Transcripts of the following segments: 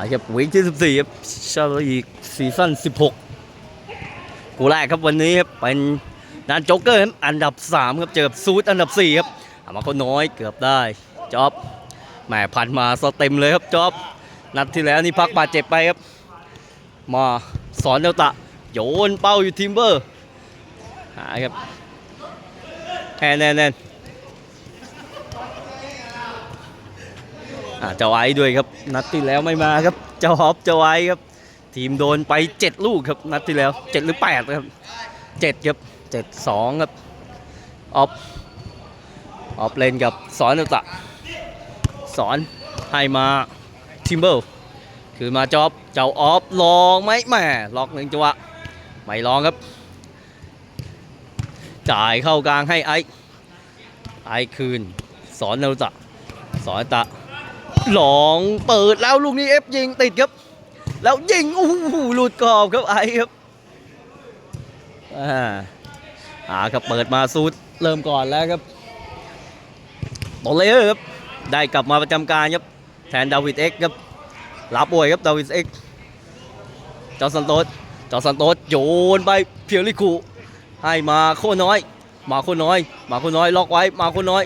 าครับวีคที่ 14 ครับชาลีกซีซั่น 16กูแรกครับวันนี้ครับเป็นนานโจ๊กเกอร์อันดับ 3 ครับเจอกับซูดอันดับ 4 ครับอามาคนน้อยเกือบได้จ็อบแหมพันมาสเต็มเลยครับจ็อบนัดที่แล้วนี่พักบาดเจ็บไปครับ มาสอนเดลตะ โยนเป้าอยู่ทิมเบอร์หาครับแน่นแน่นแน่นอ่า เจ้าไอ้ด้วยครับ นัดที่แล้วไม่มาครับ เจ้าฮอปเจ้าไอ้ครับ ทีมโดนไป 7 ลูกครับ นัดที่แล้ว7หรือ8ครับ7ครับ7 2ครับออฟออฟเลนกับสอนตะสอนให้มาทิมเบอร์คือมาจอบเจ้าออฟลองไหมแหม่ล็อกหนึ่งจังหวะไม่ลองครับ จ่ายเข้ากลางให้ไอซ์ไอซ์คืน สอนเนรุตะ สอนตะ หลองเปิดแล้วลูกนี้เอฟยิงติดครับ แล้วยิงโอ้โหหลุดกรอบครับไอซ์ครับอ่าหาครับเปิดมาซูดเริ่มก่อนแล้วครับโตเลอร์ครับได้กลับมาประจำการครับแทนดาวิดเอ็กครับรับป่วยครับดาวิสเอ็กจอสันโตสจอสันโตสโยนไปเพียวลิคูให้มาโคน้อย มาโคน้อย มาโคน้อยล็อกไว้มาโคน้อย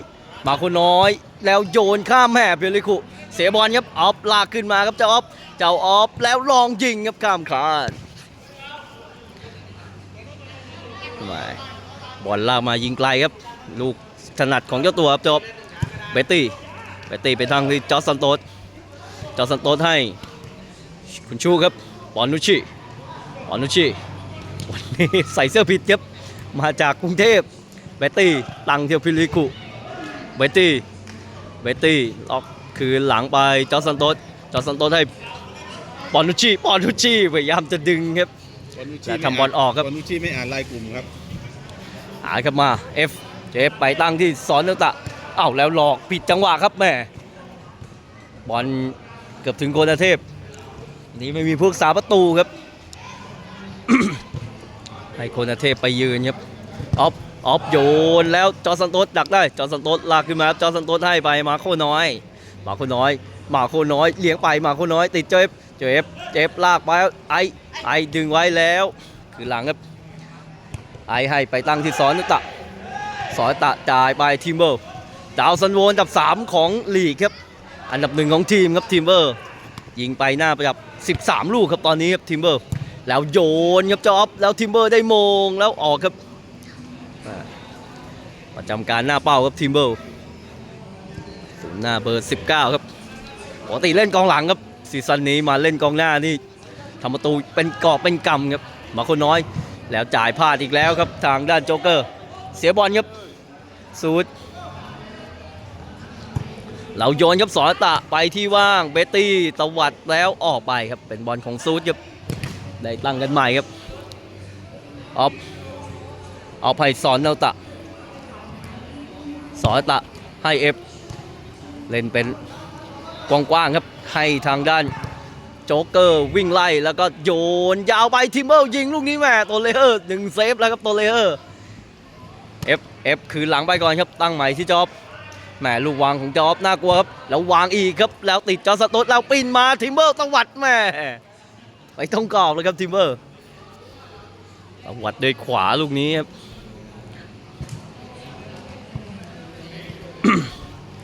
มาโคน้อย แล้วโยนข้ามแม่เพียวลิคู เสียบอลครับออฟลากขึ้นมาครับเจ้าออฟเจ้าออฟแล้วลองยิงครับข้ามคานม่บอลลากมายิงไกลครับ ลูกถนัดของเจ้าตัวครับเจ้าออฟเบตตี้เบตตี้ไปทางที่จอสันโตสจอสันโตสให้ คุณชูครับปอนุชิปอนุชิวันนี้ใส่เสื้อผิดครับ มาจากกรุงเทพเบตตี้ตังเทียวพิลิคุเบตตี้เบตตี้ล็อก คืนหลังไปจอสันโตสจอสันโตสให้ปอนุชิปอนุชิพยายามจะดึงครับ บอลนุชแต่ทำบอลออกครับ บอลนุชชี่ไม่อ่านลายกลุ่มครับหาครับมา F เจฟไปตั้งที่สอนเนตะเอ้าแล้วหลอกผิดจังหวะครับแม่บอลเกือบถึงโกนาเทพ นี่ไม่มีพวกสาประตูครับ ให้โกนาเทพไปยืนครับออฟออฟโยนแล้วจอร์สันโตสดักได้จอร์สันโตสลากขึ้นมาครับจอร์สันโตสให้ไปมาโคน้อย มาโคน้อย มาโคน้อยเลี้ยงไปมาโคน้อย ติดเจฟเจฟเจฟลากไปไอไอดึงไว้แล้ว คือหลังครับไอให้ไปตั้งที่สอนตะสอนตะจ่ายไปทีมเบอร์ดาวซันโวนอันดับ 3 ของลีกครับอันดับหนึ่งของทีมครับทีมเบอร์ยิงไปหน้าประดับ 13 ลูกครับตอนนี้ครับทีมเบอร์แล้วโยนครับจอบแล้วทีมเบอร์ได้มงแล้วออกครับประจำการหน้าเป้าครับทีมเบอร์ ศูนย์หน้าเบอร์ 19 ครับปกติเล่นกองหลังครับซีซั่นนี้มาเล่นกองหน้านี่ทำประตูเป็นกอบเป็นกำครับมาคนน้อย แล้วจ่ายพลาดอีกแล้วครับทางด้านโจ๊กเกอร์ เสียบอลครับสูดเราโยนครับสอนตะไปที่ว่างเบตตี้ตวัดแล้วออกไปครับเป็นบอลของซูดครับได้ตั้งกันใหม่ครับออฟเอาไปสอนเนาตะ สอนตะให้เอฟ เล่นเป็นกว้างๆครับ ให้ทางด้านโจ๊กเกอร์วิ่งไล่แล้วก็โยนยาวไปทิมเบิลยิงลูกนี้แม่ตัวเลเยอร์หนึ่งเซฟแล้วครับตัวเลเยอร์เอฟเอฟคืนหลังไปก่อนครับตั้งใหม่ที่จอบแหมลูกวางของจอบน่ากลัวครับแล้ววางอีกครับแล้วติดจอสโตดแล้วปินมาทิมเบิลตวัดแม่ไปตรงกรอบเลยครับทิมเบิลตวัดด้วยขวาลูกนี้ครับ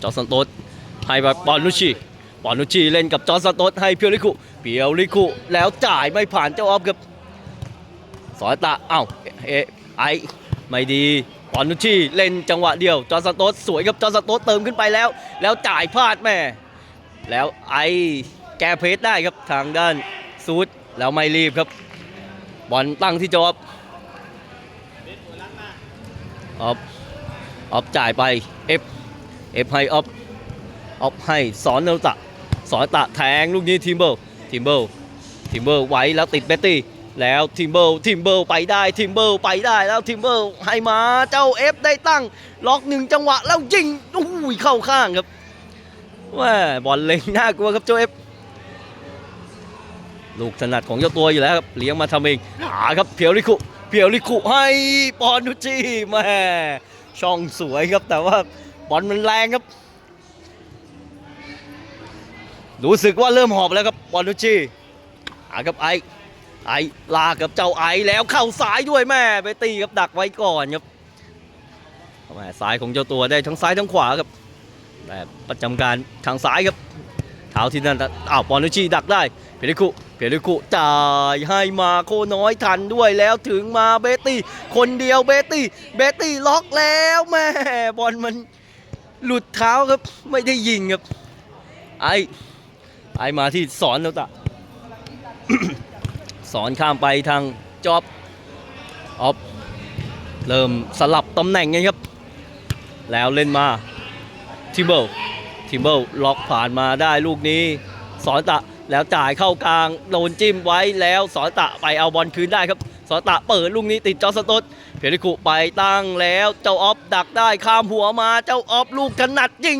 จอสันโต ให้แบบบอลนุชิปอนุชีเล่นกับจอร์สโตสให้เพียวลิคุเพียวลิคุแล้วจ่ายไม่ผ่านเจ้าออฟครับสอยตาเอ้าเอไอไม่ดีปอนุชีเล่นจังหวะเดียวจอร์สโตสสวยครับจอร์สโตสเติมขึ้นไปแล้ว แล้วจ่ายพลาดแม่แล้วไอแกเพสได้ครับทางด้านซูดแล้วไม่รีบครับบอลตั้งที่จอบออฟออฟจ่ายไปเอฟเอฟให้ออฟ ออฟให้สอนเนลตะสอนตะแทงลูกนี้ทีมเบิลทีมเบิลทีมเบิลไว้แล้วติดเบตตี้แล้วทีมเบิลทีมเบิลไปได้ทีมเบิลไปได้แล้วทีมเบิลให้มาเจ้าเอฟได้ตั้ง ล็อกหนึ่งจังหวะแล้วยิงอุ้ยเข้าข้างครับว่าบอลเล็งน่ากลัวครับเจ้าเอฟลูกถนัดของเจ้าตัวอยู่แล้วครับเลี้ยงมาทำเองหาครับเพียวลิคุเพียวลิคุให้ปอนุจิแม่ช่องสวยครับแต่ว่าบอลมันแรงครับ รู้สึกว่าเริ่มหอบแล้วครับบอลนุชีหากับไอไอลากกับเจ้าไอแล้วเข้าซ้ายด้วยแม่ไปตีกับดักไว้ก่อนครับแม่ซ้ายของเจ้าตัวได้ทั้งซ้ายทั้งขวาครับแต่ประจำการทางซ้ายครับเท้าที่นั่นอ้าวบอลนุชชีดักได้เพลิคุเพลิคุจ่ายให้มาโคน้อยทันด้วยแล้วถึงมาเบตตี้ คนเดียวเบตตี้เบตตี้ล็อกแล้วแม่บอลมันหลุดเท้าครับไม่ได้ยิงครับไอ ไอมาที่สอนแล้วตะสอนข้ามไปทางจอบออฟเริ่มสลับตำแหน่งไงครับ แล้วเล่นมาทิมเบิลทิมเบิลล็อกผ่านมาได้ลูกนี้ สอนตะแล้วจ่ายเข้ากลางโดนจิ้มไว้แล้วสอนตะไปเอาบอลคืนได้ครับสอนตะเปิดลูกนี้ติดจอสตดเพลิคุไปตั้งแล้วเจ้าออฟดักได้ข้ามหัวมาเจ้าออฟลูกถนัดยิง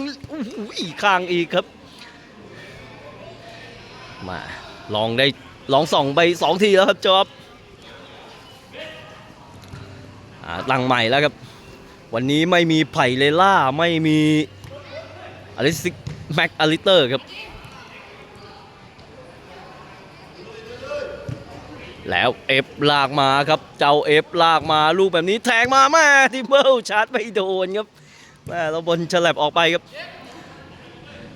อีข้างอีกครับ มาลองได้ลองส่องไปสองทีแล้วครับจอบอ่าตั้งใหม่แล้วครับ วันนี้ไม่มีไผ่เลล่าไม่มีอลิซิกแม็กอลิเตอร์ครับ แล้วเอฟลากมาครับ เจ้าเอฟลากมาลูกแบบนี้แทงมาแม่ทิมเบิลชาร์จไม่โดนครับแม่เราบนฉลับออกไปครับ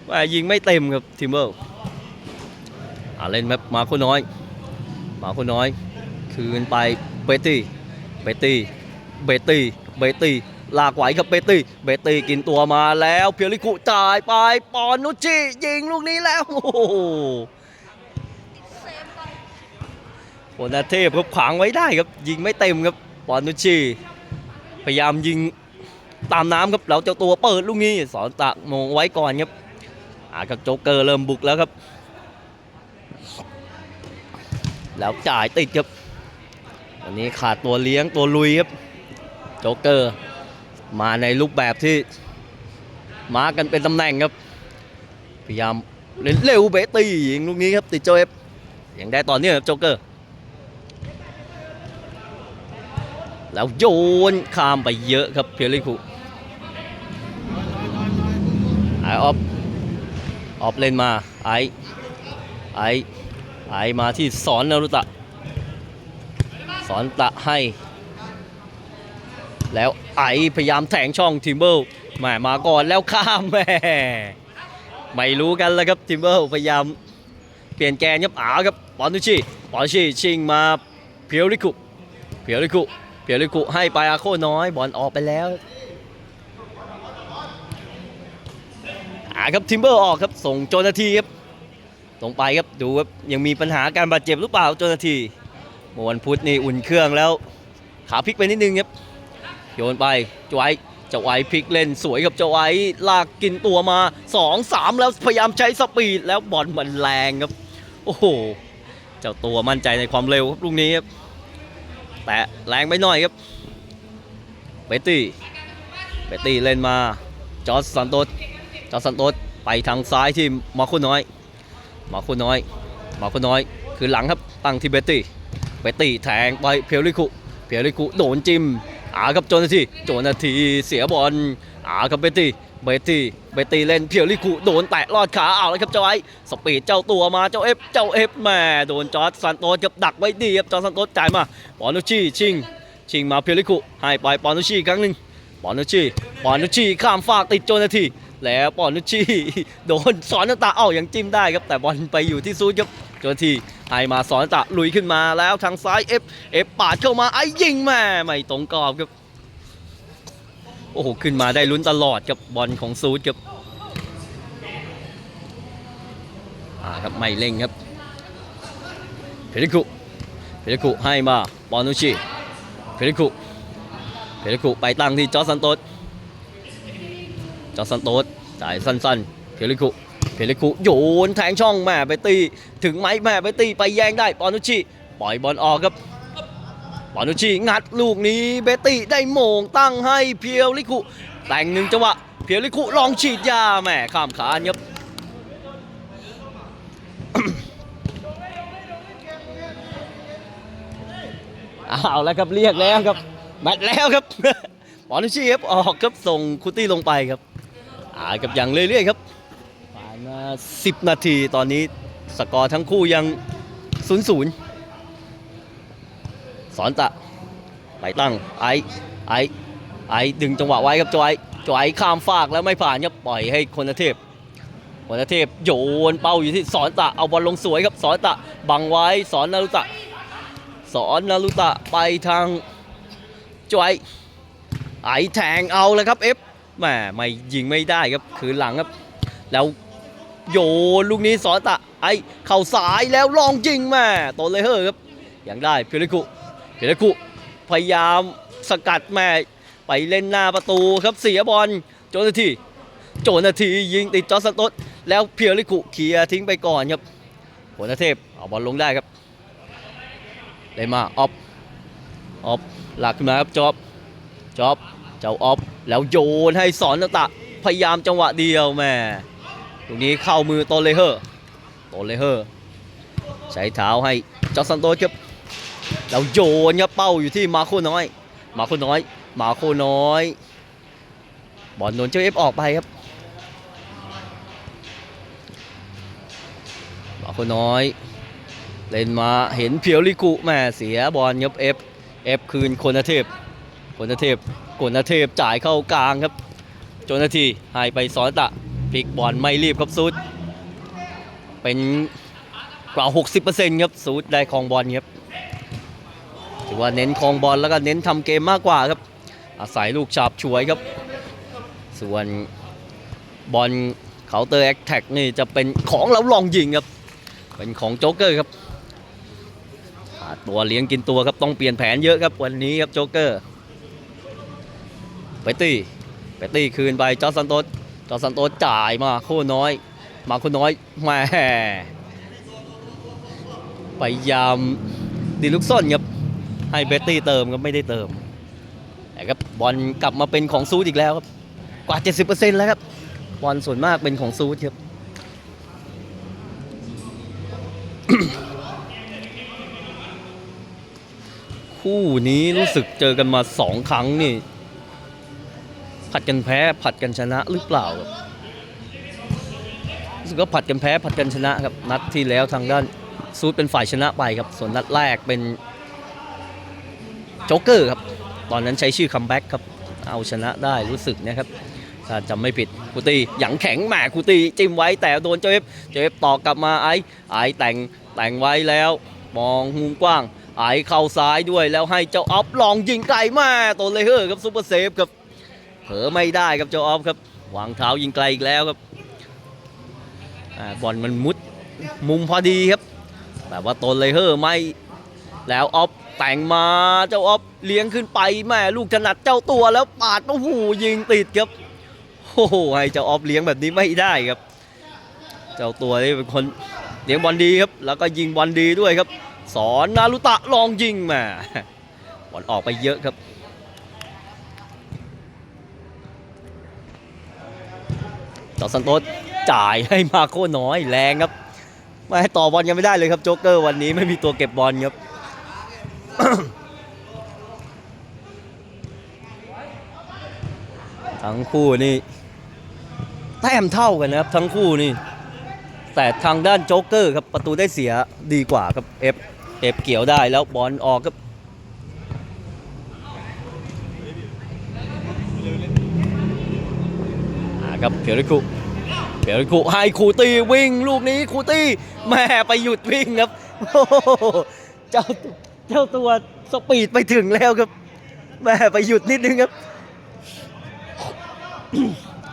แม่ยิงไม่เต็มครับทิมเบิลาเล่นแบบมาคนน้อย มาคนน้อย คืนไปเบตตี้ เบตตี้ เบตตี้ เบตตี้ ลากไหวกับเบตตี้ เบตตี้กินตัวมาแล้วเพียริคุจ่ายไปปอนนุชิยิงลูกนี้แล้วโอ้โหโอนาเทพครับขวางไว้ได้ครับยิงไม่เต็มครับปอนนุชิพยายามยิงตามน้ำครับแล้วเจ้าตัวเปิดลูกนี้สอนตะมงไว้ก่อนครับอ่ากับโจ๊กเกอร์เริ่มบุกแล้วครับ แล้วจ่ายติดครับ วันนี้ขาดตัวเลี้ยงตัวลุยครับ โจ๊กเกอร์ มาในรูปแบบที่ มากันเป็นตำแหน่งครับ พยายามเล่นเร็วเบตตี้ยิงลูกนี้ครับติดโจเอฟยังได้ต่อเนื่องครับโจ๊กเกอร์ แล้วโยนข้ามไปเยอะครับเพียริคุไอออฟออฟเล่นมาไอไอ ไอมาที่สอนนารุตะ สอนตะให้ แล้วไอพยายามแทงช่องทิมเบิลแหมมาก่อนแล้วข้ามแม่ไม่รู้กันแล้วครับทิมเบิลพยายามเปลี่ยนแกนยับอาครับปอนุชิปอนุชิชิงมาเพียวริคุเพียวริคุเพียวริคุให้ไปอาโคน้อยบอลออกไปแล้วอาครับทิมเบิลออกครับส่งโจนาทีครับ ตรงไปครับดูครับยังมีปัญหาการบาดเจ็บหรือเปล่าเจ้าหน้าที่เมื่อวันพุธนี่อุ่นเครื่องแล้ว ขาพลิกไปนิดนึงครับโยนไปเจ้าไอเจ้าไอ้พลิกเล่นสวยกับเจ้าไอ้ลากกินตัวมา 2 3 แล้วพยายามใช้สปีดแล้วบอลมันแรงครับ โอ้โห เจ้าตัวมั่นใจในความเร็วครับลูกนี้ครับ แต่แรงไปหน่อยครับเบตตี้เบตตี้เล่นมา จอร์สันโตสจอร์สันโตสไปทางซ้ายที่มาคุน้อย หมาโคนน้อยหมาโคนน้อย คือหลังครับตั้งที่เบตตี้เบตตี้แทงไปเพียวริคุเพียวริคุโดนจิ้มอากับโจนาทีโจนาทีเสียบอลอากับเบตตี้เบตตี้เบตตี้เล่นเพียวริคุโดนแตะลอดขาเอาแล้วครับเจ้าไอ้สปีดเจ้าตัวมาเจ้าเอฟเจ้าเอฟแม่โดนจอร์จซันโตสกับดักไว้ดีครับจอร์จซันโตสจ่ายมาปอนุชีชิง ชิงมาเพียวริคุให้ไปปอนุชีครั้งหนึ่งปอนุชีปอนุชีข้ามฟากติดโจนาที แล้วปอนุชีโดนสอนตาเอ้ายังจิ้มได้ครับแต่บอลไปอยู่ที่ซูดครับจนาทีให้มาสอนตาลุยขึ้นมาแล้วทางซ้ายเอฟเอฟปาดเข้ามาไอ้ยิงแม่ไม่ตรงกรอบครับโอ้โหขึ้นมาได้ลุ้นตลอดกับบอลของซูดครับอ่าครับไม่เร่งครับเพลิคุเพลิคุให้มาปอนุชิเพลิคุเพลิคุไปตั้งที่จอร์จซันโตส จอร์ซันโตสจ่ายสั้นๆ เพลิคุ เพลิคุโยนแทงช่องแม่ไปตีถึงไหมแม่ไปตีไปแย่งได้ปอนุชิปล่อยบอลออกครับปอนุชิงัดลูกนี้เบตตี้ได้โมงตั้งให้เพียวลิคุแต่งหนึ่งจังหวะเพียวลิคุลองฉีดยาแม่ข้ามขานครับเอาแล้วครับเรียกแล้วครับแมตแล้วครับปอนุชิครับออกครับส่งคุตตี้ลงไปครับ อากับอย่างเรื่อยๆครับฝ่ายนา10 นาทีตอนนี้สกอร์ทั้งคู่ยัง0 0สอนตะไปตั้งไอไอไอดึงจังหวะไว้ครับจอยจอยข้ามฟากแล้วไม่ผ่านครับปล่อยให้คนเทพคนเทพโยนเป้าอยู่ที่สอนตะเอาบอลลงสวยครับสอนตะบังไว้สอนนารุตะ สอนนารุตะไปทางจอยไอแทงเอาเลยครับเอฟ แหมไม่ยิงไม่ได้ครับคืนหลังครับ แล้วโยนลูกนี้สอนตะไอเข่าสายแล้วลองยิงแม่โตเลยเฮอครับยังได้เพียริกุเพียรกุพยายามสกัดแม่ไปเล่นหน้าประตูครับเสียบอลโจนาทีโจนาทียิงติดจอร์สตสแล้วเพียริกุเคลียร์ทิ้งไปก่อนครับผลเทพเอาบอลลงได้ครับเลยมาออฟออฟหลักขึ้นมาครับจอบจอบ เจ้าออฟแล้วโยนให้สอนตะพยายามจังหวะเดียวแม่ตรงนี้เข้ามือโตเลเฮอร์โตเลเฮอร์ใช้เท้าให้จอสันโตครับแล้วโยนครับเป้าอยู่ที่มาโคน้อย มาโคน้อย มาโคน้อยบอลโดนเจ้าเอฟออกไปครับมาโคน้อย เล่นมาเห็นเพียวลิกุแม่เสียบอลครับเอฟเอฟคืนคนเทพคนเทพ คนเทพจ่ายเข้ากลางครับจนนาทีให้ไปสอนตะพลิกบอลไม่รีบครับซูดเป็นกว่า 60%ครับซูดได้คองบอลครับถือว่าเน้นคองบอลแล้วก็เน้นทำเกมมากกว่าครับ อาศัยลูกฉาบฉวยครับ ส่วนบอลเคาน์เตอร์แอคแท็กนี่จะเป็นของเราลองยิงครับ เป็นของโจ๊กเกอร์ครับตัวเลี้ยงกินตัวครับต้องเปลี่ยนแผนเยอะครับวันนี้ครับโจ๊กเกอร์ เปตตี้เปตตี้คืนไปจอร์จซันโตสจอร์จซันโตสจ่ายมาโคน้อย มาโคน้อยแหม่พยายามดีลูกส้นครับให้เบตตี้เติมก็ไม่ได้เติมแต่ครับบอลกลับมาเป็นของซูดอีกแล้วครับกว่า 70%แล้วครับบอลส่วนมากเป็นของซูดครับคู่นี้รู้สึกเจอกันมาสองครั้งนี่ ผัดกันแพ้ผัดกันชนะหรือเปล่าครับรู้สึกว่าผัดกันแพ้ผัดกันชนะครับนัดที่แล้วทางด้านซูดเป็นฝ่ายชนะไปครับ ส่วนนัดแรกเป็นโจ๊กเกอร์ครับ ตอนนั้นใช้ชื่อคัมแบ็กครับ เอาชนะได้รู้สึกนะครับ ถ้าจำไม่ผิดคูตีหยังแข็งแหมคูตีจิ้มไว้แต่โดนเจฟเจฟต่อกลับมาไอ้ไอ้แต่งแต่งไว้แล้ว มองมุมกว้าง ไอ้เข้าซ้ายด้วยแล้วให้เจ้าออฟลองยิงไกลมาตัวเลเฮอร์ครับซูเปอร์เซฟครับ เผลอไม่ได้ครับเจ้าออฟครับวางเท้ายิงไกลอีกแล้วครับอบอลมันมุดมุมพอดีครับแต่ว่าตัวเลยเฮอไม่แล้วออฟแต่งมาเจ้าออฟเลี้ยงขึ้นไปแม่ลูกถนัดเจ้าตัวแล้วปาดโอ้โหยิงติดครับโอ้โหให้เจ้าออฟเลี้ยงแบบนี้ไม่ได้ครับ เจ้าตัวนี่เป็นคนเลี้ยงบอลดีครับ แล้วก็ยิงบอลดีด้วยครับ สอนนารุตะลองยิงมาบอลออกไปเยอะครับ ต่อสันโตสจ่ายให้มาโคน้อยแรงครับไม่ให้ต่อบอลยังไม่ได้เลยครับโจ๊กเกอร์วันนี้ไม่มีตัวเก็บบอลครับทั้งคู่นี่แต้มเท่ากันนะครับทั้งคู่นี่แต่ทางด้านโจ๊กเกอร์ครับประตูได้เสียดีกว่าครับเอฟเอฟเกี่ยวได้แล้วบอลออกครับอ่า ครับเพียริคุเพียริคุให้คูตี้วิ่งลูกนี้คูตี้แม่ไปหยุดวิ่งครับโอ้โหเจ้าเจ้าตัวสปีดไปถึงแล้วครับแม่ไปหยุดนิดนึงครับ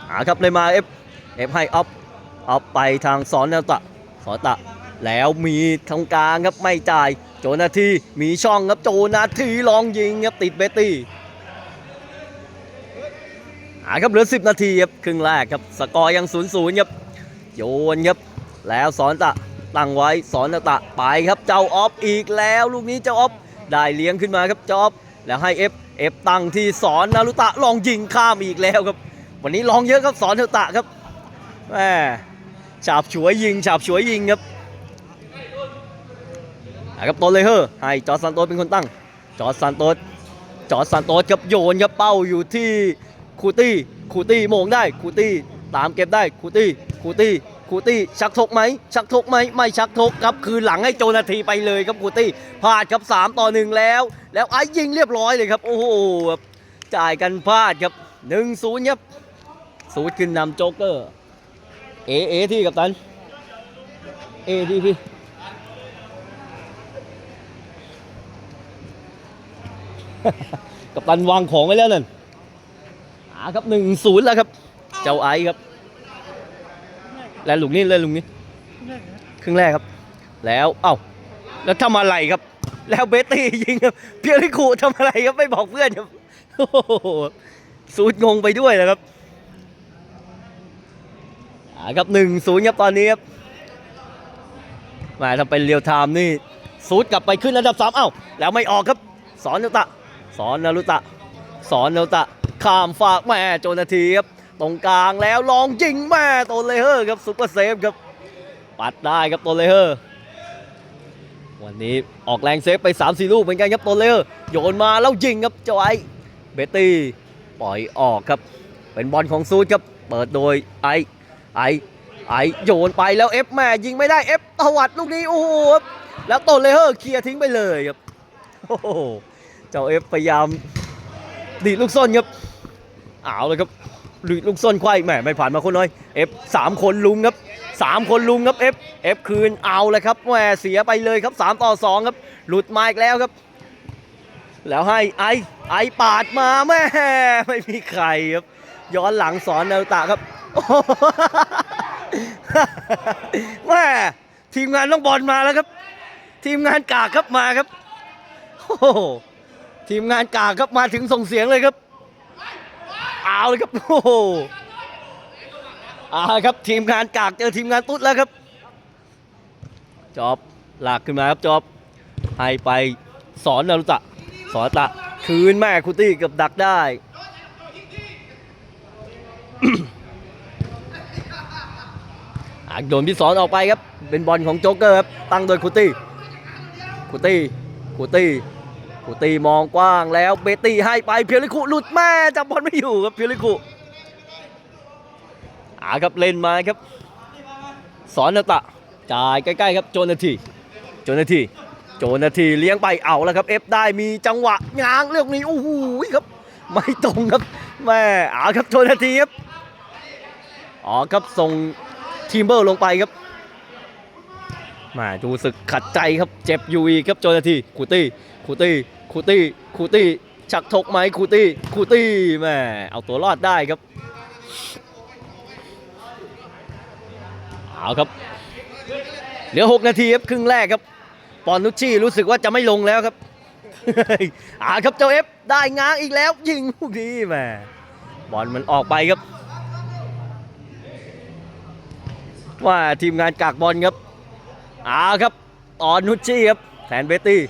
หาครับเลยมาเอฟเอฟให้ออฟออฟไปทางสอนนาตะสอนตะ แล้วมีทางกลางครับไม่จ่าย โจนาทีมีช่องครับโจนาทีลองยิงครับติดเบตตี้ หาครับเหลือ 10 นาทีครับครึ่งแรกครับสกอร์ยัง0ูนย์ครับโยนครับแล้วสอนตะตั้งไว้สอนตะไปครับเจ้าออฟอีกแล้วลูกนี้เจ้าออฟได้เลี้ยงขึ้นมาครับเจ้าออฟแล้วให้เอฟเอฟตั้งที่สอนนารุตะลองยิงข้ามอีกแล้วครับ วันนี้ลองเยอะครับสอนเทวตะครับแหมฉาบฉวยยิงฉาบฉวยยิงครับนะครับโตเลยเฮอให้จอร์ซันโตเป็นคนตั้ง จอร์ซันโตจอร์ซันโตครับโยนครับเป้าอยู่ที่ คูตี้คูตี้โมงได้คูตี้ตามเก็บได้คูตี้คูตี้คูตี้ชักทกไหมชักทกไหมไม่ชักทกครับคืนหลังให้โจนาทีไปเลยครับคูตี้พลาดครับสามต่อหนึ่งแล้ว แล้วไอ้ยิงเรียบร้อยเลยครับ โอ้โหครับจ่ายกันพลาดครับหนึ่งศูนย์ครับสูดขึ้นนำโจ๊กเกอร์เอเอที่กับตันเอที่พี่กับตันวางของไว้แล้วนั่นาครับหนึ่งศูนย์แล้วครับ เจ้าไอซ์ครับ และลุงนี่เลยลุงนี่ครึ่งแรกครับ แล้วเอ้าแล้วทำอะไรครับ แล้วเบตตี้ยิงครับเพียริคูทำอะไรครับไม่บอกเพื่อนครับโอ้โหสูดงงไปด้วยนะครับอ่าครับหนึ่งศูนย์ครับตอนนี้ครับมาทำเป็นเรียวไทม์นี่สูดกลับไปขึ้นอันดับสามเอ้าแล้วไม่ออกครับ สอนนารุตะ สอนนารุตะ สอนนารุตะ ข้ามฝากแม่โจนาทีครับตรงกลางแล้วลองยิงแม่โตเลเฮอร์ครับซุปเปอร์เซฟครับปัดได้ครับโตเลเฮอร์วันนี้ออกแรงเซฟไป3-4ลูกเหมือนกันครับโตเลเฮอร์โยนมาแล้วยิงครับเจ้าไอเบตตี้ปล่อยออกครับ เป็นบอลของซูดครับเปิดโดยไอไอไอโยนไปแล้วเอฟแม่ยิงไม่ได้เอฟตวัดลูกนี้โอ้โหครับแล้วโตเลเฮอร์เคลียร์ทิ้งไปเลยครับโอ้โหเจ้าเอฟพยายามดีดลูกส้นครับ เอาเลยครับลุยลูกส้นไขว้แหมไม่ผ่านมาคนน้อยเอฟสามคนลุงครับสามคนลุงครับเอฟเอฟคืนเอาเลยครับแหมเสียไปเลยครับสามต่อสองครับ หลุดมาอีกแล้วครับ แล้วให้ไอไอปาดมาแม่ไม่มีใครครับ ย้อนหลังสอนนาตะครับโอ้โหแม่ทีมงานต้องบอลมาแล้วครับ ทีมงานกากครับมาครับโอ้โหทีมงานกากครับมาถึงส่งเสียงเลยครับ เอาเลยครับโอ้โหเอาครับทีมงานกากเจอทีมงานตุ๊ดแล้วครับ จอบลากขึ้นมาครับจอบให้ไปสอนนารุตะสอนตะคืนแม่คุตี้กับดักได้โดนพี่สอนออกไปครับ เป็นบอลของโจ๊กเกอร์ครับตั้งโดยคุตี้คุตี้คุตี้ คุตี้มองกว้างแล้วเบตตี้ให้ไปเพียริคุหลุดแม่จับบอลไม่อยู่ครับเพียริคุอ่าครับเล่นมาครับ สอนนตะจ่ายใกล้ๆครับโจนาทีโจนาทีโจนาทีเลี้ยงไปเอาแล้วครับเอฟได้มีจังหวะง้างเรื่องนี้โอ้โหครับ ไม่ตรงครับแม่อาครับโจนาทีครับอ๋อครับส่งทีมเบอร์ลงไปครับ มาดูสึกขัดใจครับเจ็บอยู่อีกครับโจนาทีคูตี้คูตี้คูตี้คูตี้ชักทกไหมคูตี้คูตี้แม่เอาตัวรอดได้ครับเอาครับเหลือ 6 นาทีครับครึ่งแรกครับปอนนุชชี่รู้สึกว่าจะไม่ลงแล้วครับอาครับเจ้าเอฟได้ง้างอีกแล้วยิงลูกนี้แหมบอลมันออกไปครับ ว่าทีมงานกากบอลครับ อ่าครับออนนุชชี่ครับแทนเบตตี้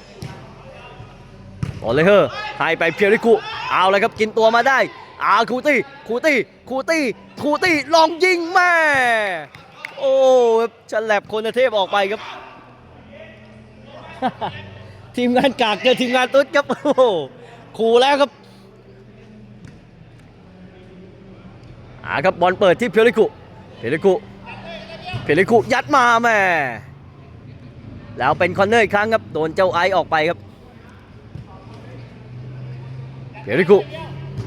บอลเลยเฮอให้ไปเพียริคุเอาเลยครับกินตัวมาได้อาคูตี้คูตี้คูตี้คูตี้ลองยิงแม่โอ้ฉลับคนเทพออกไปครับ ทีมงานกากเจอทีมงานตุ๊ดครับโอ้โหขู่แล้วครับอาครับบอลเปิดที่เพียริคุเพียริคุเพียริคุยัดมาแม่ แล้วเป็นคอนเนอร์อีกครั้งครับ โดนเจ้าไอซ์ออกไปครับเพียริคุ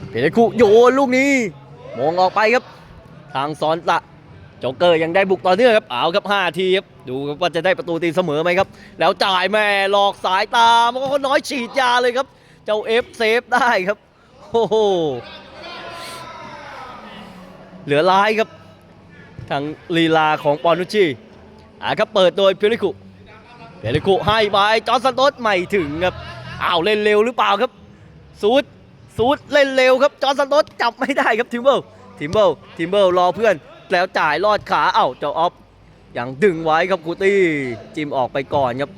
เพียริคุโยนลูกนี้มองออกไปครับ ทางซอนตะโจ๊กเกอร์ยังได้บุกต่อเนื่องครับเอาครับ5ทีครับดูครับว่าจะได้ประตูตีเสมอไหมครับ แล้วจ่ายแม่หลอกสายตามันก็น้อยฉีดยาเลยครับ เจ้าเอฟเซฟได้ครับโอ้โหเหลือร้ายครับทางลีลาของปอนุชชีอ่าครับเปิดโดยเพียริคุ เพียริคุให้ไปจอร์นซันโตสไม่ถึงครับอ้าวเล่นเร็วหรือเปล่าครับซูดซูดเล่นเร็วครับจอร์นซันโตสจับไม่ได้ครับทิมเบิลทิมเบิลทิมเบิลรอเพื่อนแล้วจ่ายลอดขาเอ้าเจ้าออฟยังดึงไว้ครับกูตี้จิมออกไปก่อนครับ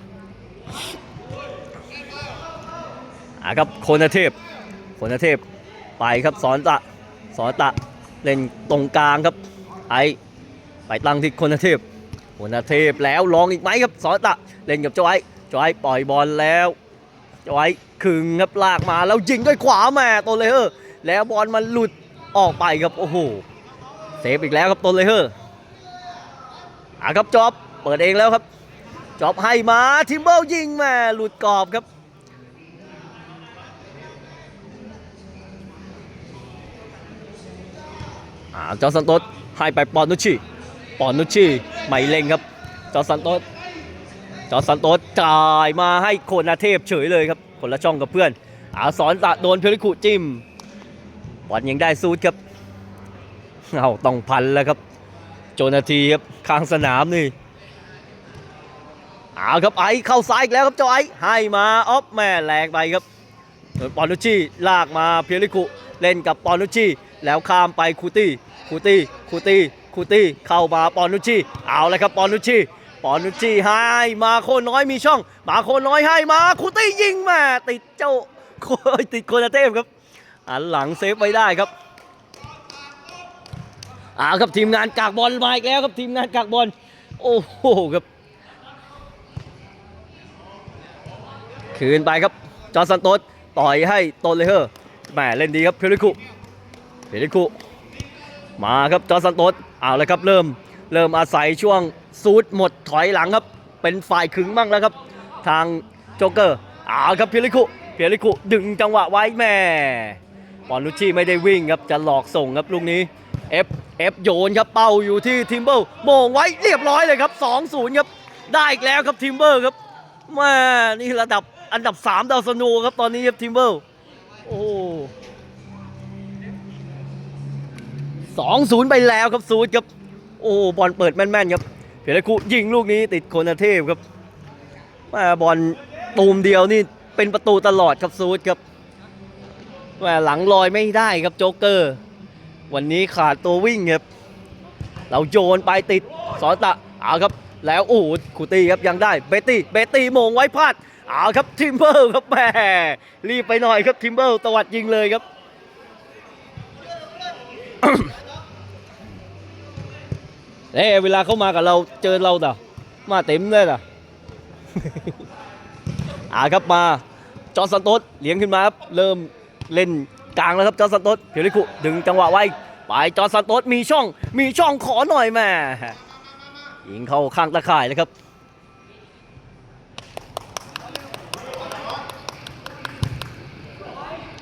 อ่าครับโคนาเทพโคนาเทพไปครับสอนตะสอนตะเล่นตรงกลางครับไอไปตั้งที่โคนาเทพ โคนาเทพแล้วลองอีกไหมครับสอนตะเล่นกับเจ้าไอเจ้าไอปล่อยบอลแล้วเจ้าไอคึงครับลากมาแล้วยิงด้วยขวาแม่ตัวเลเออร์แล้วบอลมันหลุดออกไปครับโอ้โหเซฟอีกแล้วครับตัวเลเออร์อะครับจอบเปิดเองแล้วครับจอบให้มาทิมเบิลยิงแม่หลุดกรอบครับอ่าจอร์ซันโตสให้ไปปอนุชชี ปอนุชชีไม่เล็งครับ จอร์ซันโตสจอร์ซันโตสจ่ายมาให้โคนาเทพเฉยเลยครับ คนละช่องกับเพื่อน อาสอนตะโดนเพลิคุจิ้มบอลยังได้ซูดครับ เอาต้องพันแล้วครับ โจนาทีครับข้างสนามนี่เอาครับไอเข้าซ้ายอีกแล้วครับเจ้าไอให้มาออฟแม่แรงไปครับปอนุชชีลากมาเพียริคุเล่นกับปอนุชชีแล้วข้ามไปคูตี้คูตี้คูตี้ คูตี้เข้ามาปอนุชีเอาเลยครับปอนุชีปอนุชีให้มาโคนน้อยมีช่อง มาโคนน้อยให้มาคูตี้ยิงแมาติดเจ้าติดโคนาเทพครับอันหลังเซฟไว้ได้ครับเอาครับทีมงานกากบอลมาอีกแล้วครับทีมงานกากบอลโอ้โหครับคืนไปครับจอร์ซันโตสปล่อยให้โตเลเฮอร์แหมเล่นดีครับเพลิคุเพลิคุมาครับจอร์ซันโตส เอาลยครับเริ่มเริ่มอาศัยช่วงซูดหมดถอยหลังครับ เป็นฝ่ายขึงบ้างแล้วครับ ทางโจ๊กเกอร์เอาครับเพลิคุเพลิคุดึงจังหวะไว้แม่ปอนุชชีไม่ได้วิ่งครับจะหลอกส่งครับลูกนี้เอฟเอฟโยนครับเป้าอยู่ที่ทิมเบอร์โมงไว้เรียบร้อยเลยครับ 2-0 ครับ ได้อีกแล้วครับทิมเบอร์ครับแมานี่ระดับอันดับ 3 ดาวสโนครับตอนนี้ครับทิมเบิลโอ้ สองศูนย์ไปแล้วครับซูดครับ โอ้บอลเปิดแม่นๆครับเพียรคุยิงลูกนี้ติดโคนาเทพครับมาบอลตูมเดียวนี่เป็นประตูตลอดครับซูดครับแมาหลังลอยไม่ได้ครับโจ๊กเกอร์ วันนี้ขาดตัววิ่งครับ เราโยนไปติดสอนตะเอาครับ แล้วโอ้โหคูตี้ครับยังได้เบตตี้เบตตี้มงไว้พลาดเอาครับทิมเบอร์ครับแหมรีบไปหน่อยครับทิมเบอร์ตวัดยิงเลยครับ เอ้เวลาเขามากับเราเจอเราต่ะมาเต็มเลยต่ะอ่าครับมาจอร์นสันโตสเลี้ยงขึ้นมาครับเริ่มเล่นกลางแล้วครับจอร์นสันโตสเพียริคุดึงจังหวะไว้ไปจอร์นสันโตสมีช่องมีช่องขอหน่อยแม่ยิงเข้าข้างตะข่ายเลยครับ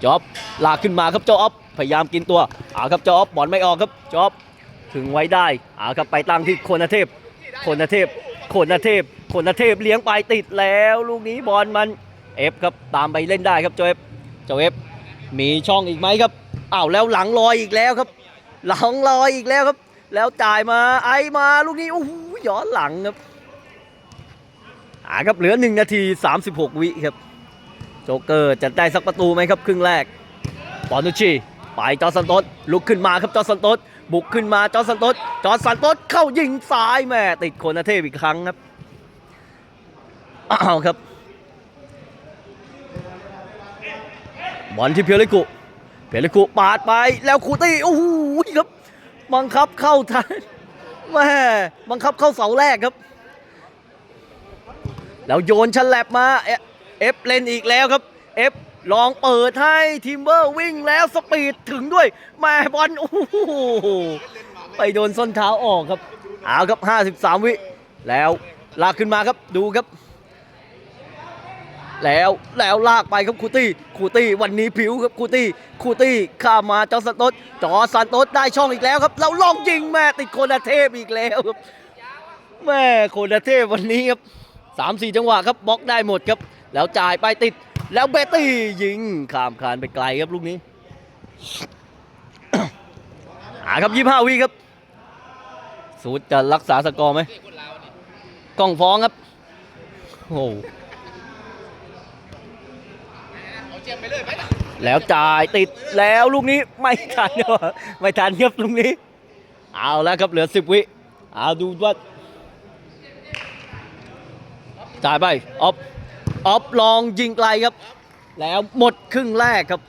จอบลากขึ้นมาครับจอบพยายามกินตัวเอาครับจอบบอลไม่ออกครับจอบ ถึงไว้ได้เอาครับไปตั้งที่โคนเทพโคนเทพโคนเทพโคนเทพเลี้ยงไปติดแล้วลูกนี้บอลมันเอฟครับตามไปเล่นได้ครับโจเอฟโจเอฟมีช่องอีกไหมครับอ้าวแล้วหลังลอยอีกแล้วครับ หลังลอยอีกแล้วครับ แล้วจ่ายมาไอมาลูกนี้โอ้โหย้อนหลังครับอ่าครับเหลือ1นาที 36 วิครับโจเกอร์จะได้สักประตูไหมครับ ครึ่งแรกปอนุชชีไปจอร์ซันโตสลุกขึ้นมาครับจอร์ซันโตส บุกขึ้นมาจอร์ซันตสจอร์ซันตสเข้ายิงซ้ายแม่ติดโคนาเทพอีกครั้งครับอ้าวครับบอลที่เพียริกุเพียริกุปาดไปแล้วคูตี้โอ้โหครับบังคับเข้าทันแม่บังคับเข้าเสาแรกครับ แล้วโยนฉลับมาเอเอฟเล่นอีกแล้วครับเอฟ ลองเปิดให้ทิมเบอร์วิ่งแล้วสปีดถึงด้วยแม่บอลโอ้โหไปโดนส้นเท้าออกครับเอาครับ 53 วิ แล้วลากขึ้นมาครับดูครับ แล้วแล้วลากไปครับคูตี้คูตี้วันนี้ผิวครับคูตี้คูตี้ข้ามาจอร์ซันโตสจอร์ซันโตสได้ช่องอีกแล้วครับแล้วลองยิงแม่ติดโคนาเทพอีกแล้วครับแม่โคนาเทพวันนี้ครับสามสี่จังหวะครับบล็อกได้หมดครับ แล้วจ่ายไปติด แล้วเบตตี้ยิงข้ามคานไปไกลครับลูกนี้หาครับยี่ห้าวิครับ สูตรจะรักษาสกอร์ไหมกล้องฟ้องครับ โอ้โหแล้วจ่ายติดแล้วลูกนี้ไม่ทันครับไม่ทันครับลูกนี้ เอาแล้วครับเหลือ10วิ เอาดูว่าจ่ายไปออฟ ออฟลองยิงไกลครับ แล้วหมดครึ่งแรกครับ